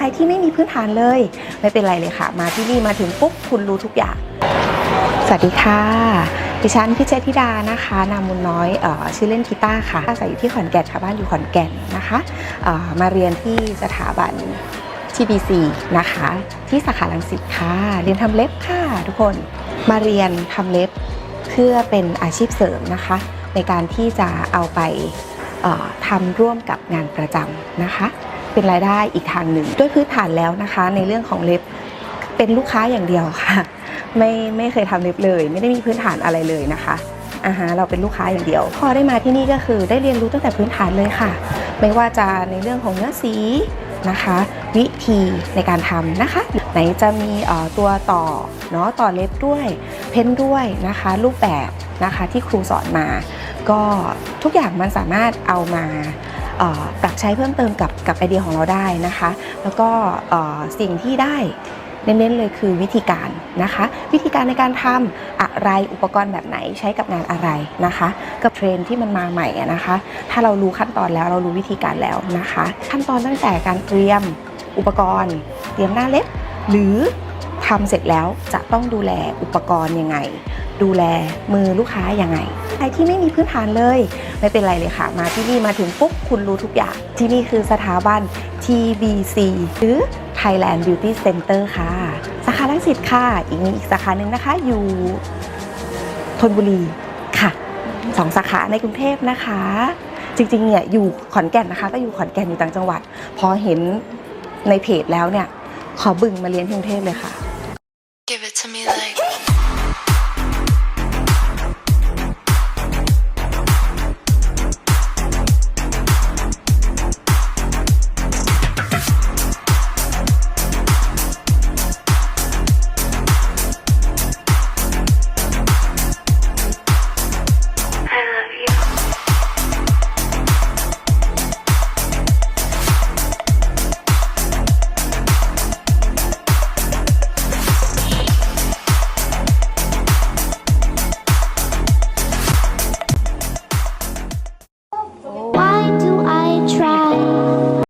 ใครที่ไม่มีพื้นฐานเลย ไม่เป็นไรเลยค่ะ มาที่นี่มาถึงปุ๊บคุณรู้ทุกอย่าง สวัสดีค่ะดิฉันพิเชษธิดานะคะนามุนน้อยออชื่อเล่นกีตาร์ค่ะอาศัยอยู่ที่ขอนแก่นค่ะบ้านอยู่ขอนแก่นนะคะมาเรียนที่สถาบัน TBC นะคะ ที่สาขาลังสิตค่ะ เรียนทำเล็บค่ะทุกคนมาเรียนทำเล็บเพื่อเป็นอาชีพเสริมนะคะ ในการที่จะเอาไปทำร่วมกับงานประจำนะคะ เป็นรายได้อีกทางหนึ่งด้วยพื้นฐานแล้วนะคะ ในเรื่องของเล็บเป็นลูกค้าอย่างเดียวค่ะ ไม่ไม่เคยทำเล็บเลย ไม่ได้มีพื้นฐานอะไรเลยนะคะอ่าฮะเราเป็นลูกค้าอย่างเดียว พอได้มาที่นี่ก็คือได้เรียนรู้ตั้งแต่พื้นฐานเลยค่ะ ไม่ว่าจะในเรื่องของเนื้อสีนะคะ วิธีในการทำนะคะ ไหนจะมีเอ่อตัวต่อเนาะต่อเล็บด้วย เพ้นด้วยนะคะ รูปแบบนะคะที่ครูสอนมา ก็ทุกอย่างมันสามารถเอามา ปรับใช้เพิ่มเติมกับกับไอเดียของเราได้นะคะ แล้วก็สิ่งที่ได้เน้นๆเลยคือวิธีการนะคะ วิธีการในการทำอะไรอุปกรณ์แบบไหนใช้กับงานอะไรนะคะ กับเทรนที่มันมาใหม่นะคะ ถ้าเรารู้ขั้นตอนแล้วเรารู้วิธีการแล้วนะคะ ขั้นตอนตั้งแต่การเตรียมอุปกรณ์ เตรียมหน้าเล็บหรือ ทำเสร็จแล้วจะต้องดูแลอุปกรณ์ยังไง ดูแลมือลูกค้ายังไงใครที่ไม่มีพื้นฐานเลย ไม่เป็นไรเลยค่ะ มาที่นี่มาถึงปุ๊บคุณรู้ทุกอย่าง ที่นี่คือสถาบัน TBC หรือ Thailand Beauty Center ค่ะ สาขาลังสิตค่ะ อีกมีอีกสาขาหนึ่งนะคะ อยู่ธนบุรีค่ะสองสาขาในกรุงเทพนะคะ จริงๆเนี่ยอยู่ขอนแก่นนะคะ ก็อยู่ขอนแก่นอยู่ต่างจังหวัด พอเห็นในเพจแล้วเนี่ยขอบึงมาเรียนที่กรุงเทพเลยค่ะ